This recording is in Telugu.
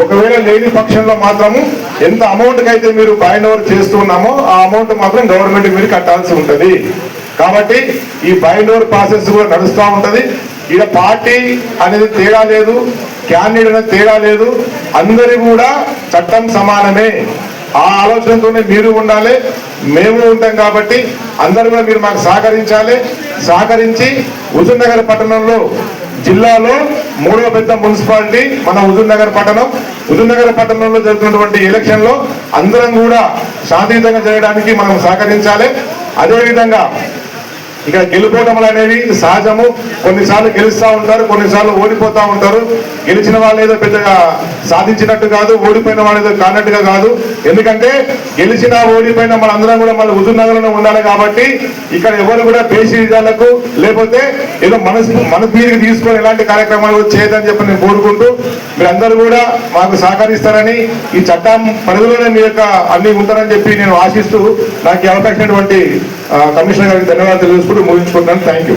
ఒకవేళ లేని పక్షంలో మాత్రము ఎంత అమౌంట్కి అయితే మీరు బైండ్ ఓవర్ చేస్తున్నామో ఆ అమౌంట్ మాత్రం గవర్నమెంట్ మీరు కట్టాల్సి ఉంటుంది. కాబట్టి ఈ బైండ్ ఓవర్ ప్రాసెస్ కూడా నడుస్తూ ఉంటుంది. ఇక పార్టీ అనేది తేడా లేదు క్యాండిడేట్ అనేది తేడా లేదు. అందరి కూడా చట్టం సమానమే. ఆ ఆలోచనతోనే మీరు ఉండాలి మేము ఉంటాం కాబట్టి అందరూ కూడా మీరు మాకు సహకరించాలి. సహకరించి హుజూర్నగర్ పట్టణంలో జిల్లాలో మూడవ పెద్ద మున్సిపాలిటీ మన హుజూర్నగర్ పట్టణం. హుజూర్నగర్ పట్టణంలో జరుగుతున్నటువంటి ఎలక్షన్లో అందరం కూడా శాంతియుతంగా జరగడానికి మనం సహకరించాలి. అదేవిధంగా ఇక గెలుపోటములు అనేవి సహజము. కొన్నిసార్లు గెలుస్తూ ఉంటారు కొన్నిసార్లు ఓడిపోతూ ఉంటారు. గెలిచిన వాళ్ళు ఏదో పెద్దగా సాధించినట్టు కాదు ఓడిపోయిన వాళ్ళు ఏదో కానట్టుగా కాదు. ఎందుకంటే గెలిచిన ఓడిపోయిన మనందరం కూడా మళ్ళీ హుజూర్నగర్లోనే ఉండాలి కాబట్టి ఇక్కడ ఎవరు కూడా పేషీజాలకు లేకపోతే ఏదో మనసు మనసు తీరికి తీసుకొని ఎలాంటి కార్యక్రమాలు చేయదని చెప్పి నేను కోరుకుంటూ మీరందరూ కూడా మాకు సహకరిస్తారని ఈ చట్టం పరిధిలోనే మీ యొక్క అన్ని ఉంటారని చెప్పి నేను ఆశిస్తూ నాకు ఈ అవకాశం కమిషనర్ గారికి ధన్యవాదాలు తెలుసుకుంటూ ముగించుకుంటున్నాను. Thank you